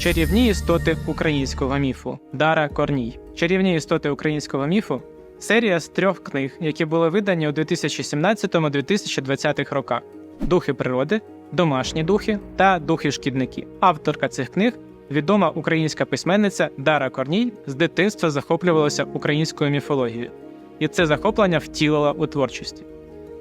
Чарівні істоти українського міфу Дара Корній. Чарівні істоти українського міфу серія з трьох книг, які були видані у 2017-2020 роках: Духи природи, Домашні духи та Духи шкідники. Авторка цих книг відома українська письменниця Дара Корній з дитинства захоплювалася українською міфологією, і це захоплення втілила у творчості.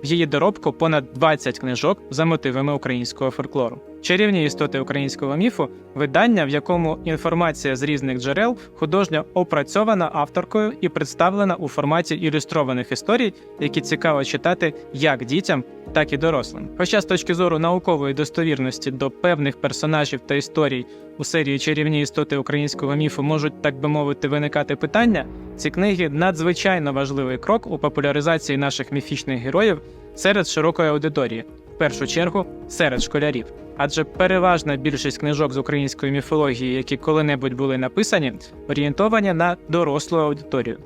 В її доробку понад 20 книжок за мотивами українського фольклору. Чарівні істоти українського міфу видання, в якому інформація з різних джерел художньо опрацьована авторкою і представлена у форматі ілюстрованих історій, які цікаво читати як дітям, так і дорослим. Хоча з точки зору наукової достовірності до певних персонажів та історій у серії Чарівні істоти українського міфу можуть, так би мовити, виникати питання. Ці книги надзвичайно важливий крок у популяризації наших міфічних героїв серед широкої аудиторії, першу чергу серед школярів. Адже переважна більшість книжок з української міфології, які коли-небудь були написані, орієнтовані на дорослу аудиторію.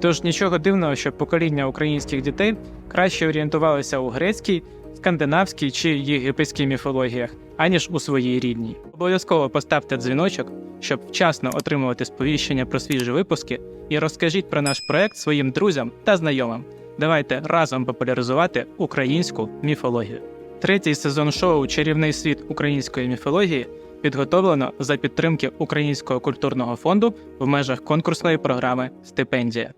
Тож нічого дивного, що покоління українських дітей краще орієнтувалися у грецькій, скандинавській чи єгипетській міфологіях, аніж у своїй рідній. Обов'язково поставте дзвіночок, щоб вчасно отримувати сповіщення про свіжі випуски, і розкажіть про наш проект своїм друзям та знайомим. Давайте разом популяризувати українську міфологію. Третій сезон шоу Чарівний світ української міфології підготовлено за підтримки Українського культурного фонду в межах конкурсної програми Стипендія.